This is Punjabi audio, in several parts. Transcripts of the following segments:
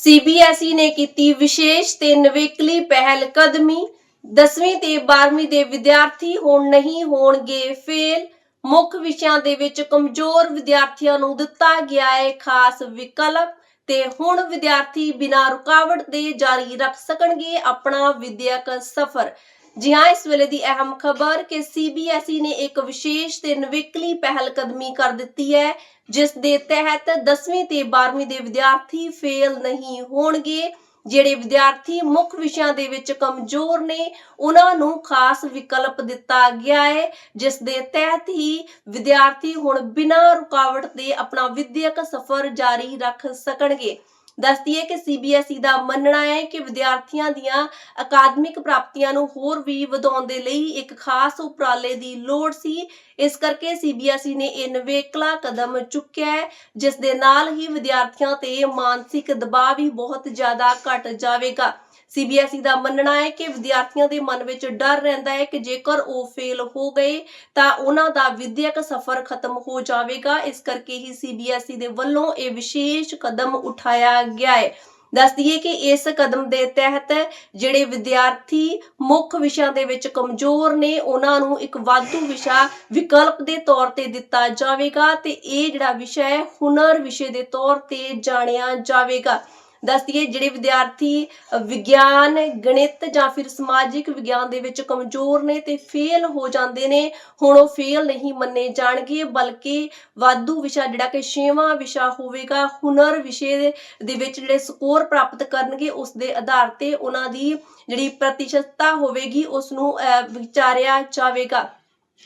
ਸੀਬੀਐਸਈ ਨੇ ਕੀਤੀ ਵਿਸ਼ੇਸ਼ ਤੇ ਨਵੇਕਲੀ ਪਹਿਲ ਕਦਮੀ। 10ਵੀਂ ਤੇ 12ਵੀਂ ਦੇ ਵਿਦਿਆਰਥੀ ਹੁਣ ਨਹੀਂ ਹੋਣਗੇ ਫੇਲ। ਮੁੱਖ ਵਿਸ਼ਿਆਂ ਦੇ ਵਿੱਚ ਕਮਜ਼ੋਰ ਵਿਦਿਆਰਥੀਆਂ ਨੂੰ ਦਿੱਤਾ ਗਿਆ ਹੈ ਖਾਸ ਵਿਕਲਪ ਤੇ ਹੁਣ ਵਿਦਿਆਰਥੀ ਬਿਨਾਂ ਰੁਕਾਵਟ ਦੇ ਜਾਰੀ ਰੱਖ ਸਕਣਗੇ ਆਪਣਾ ਵਿਦਿਅਕ ਸਫ਼ਰ। ਜੀ ਹਾਂ, ਇਸ ਵੇਲੇ ਦੀ ਅਹਿਮ ਖਬਰ ਕਿ ਸੀਬੀਐਸਈ ਨੇ ਇੱਕ ਵਿਸ਼ੇਸ਼ ਤੇ ਨਵੇਕਲੀ ਪਹਿਲ ਕਦਮੀ ਕਰ ਦਿੱਤੀ ਹੈ, ਜਿਸ ਦੇ ਤਹਿਤ 10ਵੀਂ ਤੇ 12ਵੀਂ ਦੇ ਵਿਦਿਆਰਥੀ ਫੇਲ ਨਹੀਂ ਹੋਣਗੇ। ਜਿਹੜੇ ਵਿਦਿਆਰਥੀ ਮੁੱਖ ਵਿਸ਼ਿਆਂ ਦੇ ਵਿੱਚ ਕਮਜ਼ੋਰ ਨੇ, ਉਹਨਾਂ ਨੂੰ ਖਾਸ ਵਿਕਲਪ ਦਿੱਤਾ ਗਿਆ ਹੈ, ਜਿਸ ਦੇ ਤਹਿਤ ਹੀ ਵਿਦਿਆਰਥੀ ਹੁਣ ਬਿਨਾਂ ਰੁਕਾਵਟ ਦੇ ਆਪਣਾ ਵਿਦਿਅਕ ਸਫ਼ਰ ਜਾਰੀ ਰੱਖ ਸਕਣਗੇ। ਦੱਸਦੀ ਹੈ ਕਿ ਸੀਬੀਐਸਈ ਦਾ ਮੰਨਣਾ ਹੈ ਕਿ ਵਿਦਿਆਰਥੀਆਂ ਦੀਆਂ ਅਕਾਦਮਿਕ ਪ੍ਰਾਪਤੀਆਂ ਨੂੰ ਹੋਰ ਵੀ ਵਧਾਉਣ ਦੇ ਲਈ ਇੱਕ ਖਾਸ ਉਪਰਾਲੇ ਦੀ ਲੋੜ ਸੀ। ਇਸ ਕਰਕੇ ਸੀਬੀਐਸਈ ਨੇ ਇਹ ਨਵੇਕਲਾ ਕਦਮ ਚੁੱਕਿਆ ਹੈ, ਜਿਸ ਦੇ ਨਾਲ ਹੀ ਵਿਦਿਆਰਥੀਆਂ ਤੇ ਮਾਨਸਿਕ ਦਬਾਅ ਵੀ ਬਹੁਤ ਜ਼ਿਆਦਾ ਘਟ ਜਾਵੇਗਾ। ਸੀਬੀਐਸਈ ਦਾ ਮੰਨਣਾ ਹੈ ਕਿ ਵਿਦਿਆਰਥੀਆਂ ਦੇ ਮਨ ਵਿੱਚ ਡਰ ਰਹਿੰਦਾ ਹੈ ਕਿ ਜੇਕਰ ਉਹ ਫੇਲ ਹੋ ਗਏ, ਤਾਂ ਉਹਨਾਂ ਦਾ ਵਿਦਿਅਕ ਸਫ਼ਰ ਖਤਮ ਹੋ ਜਾਵੇਗਾ। ਇਸ ਕਰਕੇ ਹੀ ਸੀਬੀਐਸਈ ਦੇ ਵੱਲੋਂ ਇਹ ਵਿਸ਼ੇਸ਼ ਕਦਮ ਉਠਾਇਆ ਗਿਆ ਹੈ। ਦੱਸ ਦਈਏ ਕਿ ਇਸ ਕਦਮ ਦੇ ਤਹਿਤ ਜਿਹੜੇ ਵਿਦਿਆਰਥੀ ਮੁੱਖ ਵਿਸ਼ਿਆਂ ਦੇ ਵਿੱਚ ਕਮਜ਼ੋਰ ਨੇ, ਉਹਨਾਂ ਨੂੰ ਇੱਕ ਵਾਧੂ ਵਿਸ਼ਾ ਵਿਕਲਪ ਦੇ ਤੌਰ ਤੇ ਦਿੱਤਾ ਜਾਵੇਗਾ ਤੇ ਇਹ ਜਿਹੜਾ ਵਿਸ਼ਾ ਹੈ, ਹੁਨਰ ਵਿਸ਼ੇ ਦੇ ਤੌਰ ਤੇ ਜਾਣਿਆ ਜਾਵੇਗਾ। ਦੱਸ ਦਈਏ, ਜਿਹੜੇ ਵਿਦਿਆਰਥੀ ਵਿਗਿਆਨ, ਗਣਿਤ ਜਾਂ ਫਿਰ ਸਮਾਜਿਕ ਵਿਗਿਆਨ ਦੇ ਵਿੱਚ ਕਮਜ਼ੋਰ ਨੇ ਤੇ ਫੇਲ ਹੋ ਜਾਂਦੇ ਨੇ, ਹੁਣ ਉਹ ਫੇਲ ਨਹੀਂ ਮੰਨੇ ਜਾਣਗੇ, ਬਲਕਿ ਵਾਧੂ ਵਿਸ਼ਾ ਜਿਹੜਾ ਕਿ ਛੇਵਾਂ ਵਿਸ਼ਾ ਹੋਵੇਗਾ, ਹੁਨਰ ਵਿਸ਼ੇ ਦੇ- ਵਿੱਚ ਜਿਹੜੇ ਸਕੋਰ ਪ੍ਰਾਪਤ ਕਰਨਗੇ, ਉਸ ਦੇ ਆਧਾਰ ਤੇ ਉਹਨਾਂ ਦੀ ਜਿਹੜੀ ਪ੍ਰਤੀਸ਼ਤਤਾ ਹੋਵੇਗੀ, ਉਸ ਨੂੰ ਵਿਚਾਰਿਆ ਜਾਵੇਗਾ।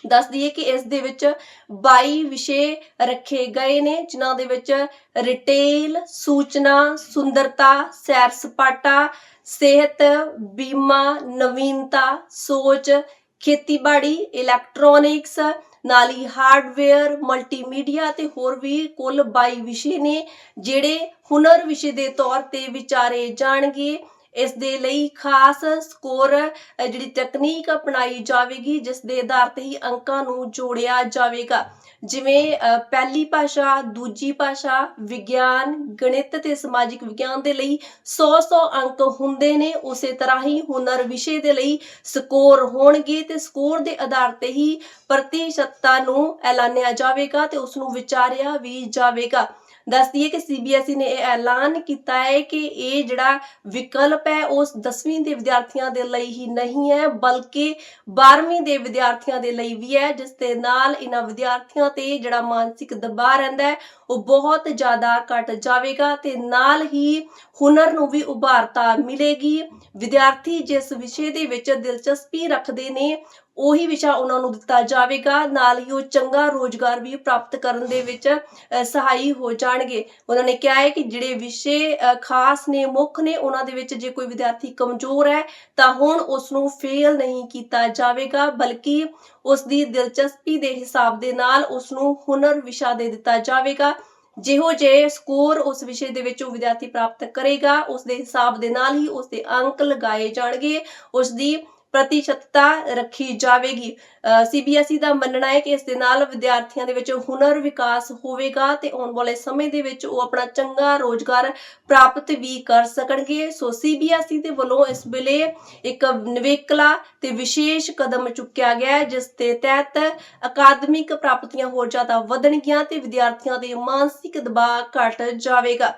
ਦੱਸ ਦਈਏ ਕਿ ਇਸ ਦੇ ਵਿੱਚ 22 ਵਿਸ਼ੇ ਰੱਖੇ ਗਏ ਨੇ, ਜਿਨ੍ਹਾਂ ਦੇ ਵਿੱਚ ਰਿਟੇਲ ਸੂਚਨਾ, ਸੁੰਦਰਤਾ, ਸੈਰ ਸਪਾਟਾ, ਸਿਹਤ, ਬੀਮਾ, ਨਵੀਨਤਾ, ਸੋਚ, ਖੇਤੀਬਾੜੀ ਇਲੈਕਟ੍ਰੋਨਿਕਸ ਨਾਲ ਹੀ ਹਾਰਡਵੇਅਰ ਮਲਟੀਮੀਡੀਆ ਤੇ ਹੋਰ ਵੀ ਕੁੱਲ 22 ਵਿਸ਼ੇ ਨੇ, ਜਿਹੜੇ ਹੁਨਰ ਵਿਸ਼ੇ ਦੇ ਤੌਰ ਤੇ ਵਿਚਾਰੇ ਜਾਣਗੇ। ਇਸ ਦੇ ਲਈ ਖਾਸ ਸਕੋਰ ਜਿਹੜੀ ਤਕਨੀਕ ਅਪਣਾਈ ਜਾਵੇਗੀ, ਜਿਸ ਦੇ ਆਧਾਰ ਤੇ ਹੀ ਅੰਕਾਂ ਨੂੰ ਜੋੜਿਆ ਜਾਵੇਗਾ। ਜਿਵੇਂ ਪਹਿਲੀ ਭਾਸ਼ਾ, ਦੂਜੀ ਭਾਸ਼ਾ, ਵਿਗਿਆਨ, ਗਣਿਤ ਤੇ ਸਮਾਜਿਕ ਵਿਗਿਆਨ ਦੇ ਲਈ 100-100 ਅੰਕ ਹੁੰਦੇ ਨੇ, ਉਸੇ ਤਰ੍ਹਾਂ ਹੀ ਹੁਨਰ ਵਿਸ਼ੇ ਦੇ ਲਈ ਸਕੋਰ ਹੋਣਗੇ ਤੇ ਸਕੋਰ ਦੇ ਆਧਾਰ ਤੇ ਹੀ ਪ੍ਰਤੀਸ਼ਤਤਾ ਨੂੰ ਐਲਾਨਿਆ ਜਾਵੇਗਾ ਤੇ ਉਸ ਨੂੰ ਵਿਚਾਰਿਆ ਵੀ ਜਾਵੇਗਾ। ਦੱਸ ਦਈਏ ਕਿ ਸੀਬੀਐਸਈ ਨੇ ਇਹ ਐਲਾਨ ਕੀਤਾ ਹੈ ਕਿ ਇਹ ਜਿਹੜਾ ਵਿਕਲਪ ਹੈ ਉਸ 10ਵੀਂ ਦੇ ਵਿਦਿਆਰਥੀਆਂ ਦੇ ਲਈ ਹੀ ਨਹੀਂ ਹੈ, ਬਲਕਿ 12ਵੀਂ ਦੇ ਵਿਦਿਆਰਥੀਆਂ ਦੇ ਲਈ ਵੀ ਹੈ, ਜਿਸ ਦੇ ਨਾਲ ਇਹਨਾਂ ਵਿਦਿਆਰਥੀਆਂ ਤੇ ਜਿਹੜਾ ਮਾਨਸਿਕ ਦਬਾਅ ਰਹਿੰਦਾ ਹੈ ਉਹ ਬਹੁਤ ਜ਼ਿਆਦਾ ਘਟ ਜਾਵੇਗਾ ਤੇ ਨਾਲ ਹੀ ਹੁਨਰ ਨੂੰ ਵੀ ਉਭਾਰਤਾ ਮਿਲੇਗੀ। ਵਿਦਿਆਰਥੀ ਜਿਸ ਵਿਸ਼ੇ ਦੇ ਵਿੱਚ ਦਿਲਚਸਪੀ ਰੱਖਦੇ ਨੇ ਉਹੀ ਵਿਸ਼ਾ ਉਹਨਾਂ ਨੂੰ ਦਿੱਤਾ ਜਾਵੇਗਾ। ਨਾਲ ਹੀ ਉਹ ਚੰਗਾ ਰੋਜ਼ਗਾਰ ਵੀ ਪ੍ਰਾਪਤ ਕਰਨ ਦੇ ਵਿੱਚ ਸਹਾਈ ਹੋ ਜਾਣਗੇ। ਉਹਨਾਂ ਨੇ ਕਿਹਾ ਹੈ ਕਿ ਜਿਹੜੇ ਵਿਸ਼ੇ ਅ, ਖਾਸ ਨੇ ਮੁੱਖ ਨੇ ਉਹਨਾਂ ਦੇ ਵਿੱਚ ਜੇ ਕੋਈ ਵਿਦਿਆਰਥੀ ਕਮਜ਼ੋਰ ਹੈ ਤਾਂ ਹੁਣ ਉਸ ਨੂੰ ਫੇਲ ਨਹੀਂ ਕੀਤਾ ਜਾਵੇਗਾ ਬਲਕਿ ਉਸ ਦੀ ਦਿਲਚਸਪੀ ਦੇ ਹਿਸਾਬ ਦੇ ਨਾਲ ਉਸ ਨੂੰ ਹੁਨਰ ਵਿਸ਼ਾ ਦੇ ਦਿੱਤਾ ਜਾਵੇਗਾ। ਜਿਹੋ ਜੇ ਸਕੋਰ ਉਸ ਵਿਸ਼ੇ ਦੇ ਵਿੱਚ ਉਹ ਵਿਦਿਆਰਥੀ ਪ੍ਰਾਪਤ ਕਰੇਗਾ ਉਸ ਦੇ ਹਿਸਾਬ ਦੇ ਨਾਲ ਹੀ ਉਸ ਦੇ ਅੰਕ ਲਗਾਏ ਜਾਣਗੇ। ਉਸ ਦੀ ਪ੍ਰਤੀਸ਼ਤਤਾ ਰੱਖੀ ਜਾਵੇਗੀ। ਸੀਬੀਐਸਈ ਦਾ ਮੰਨਣਾ ਹੈ ਕਿ ਇਸ ਦੇ ਨਾਲ ਵਿਦਿਆਰਥੀਆਂ ਦੇ ਵਿੱਚ ਹੁਨਰ ਵਿਕਾਸ ਹੋਵੇਗਾ ਤੇ ਆਉਣ ਵਾਲੇ ਸਮੇਂ ਦੇ ਵਿੱਚ ਉਹ ਆਪਣਾ ਚੰਗਾ ਰੋਜ਼ਗਾਰ ਪ੍ਰਾਪਤ ਵੀ ਕਰ ਸਕਣਗੇ। ਸੋ ਸੀਬੀਐਸਈ ਦੇ ਵੱਲੋਂ ਇਸ ਵੇਲੇ ਇੱਕ ਨਿਵੇਕਲਾ ਤੇ ਵਿਸ਼ੇਸ਼ ਕਦਮ ਚੁੱਕਿਆ ਗਿਆ ਹੈ, ਜਿਸ ਦੇ ਤਹਿਤ ਅਕਾਦਮਿਕ ਪ੍ਰਾਪਤੀਆਂ ਹੋਰ ਜ਼ਿਆਦਾ ਵਧਣਗੀਆਂ ਤੇ ਵਿਦਿਆਰਥੀਆਂ ਦੇ ਮਾਨਸਿਕ ਦਬਾਅ ਘਟ ਜਾਵੇਗਾ।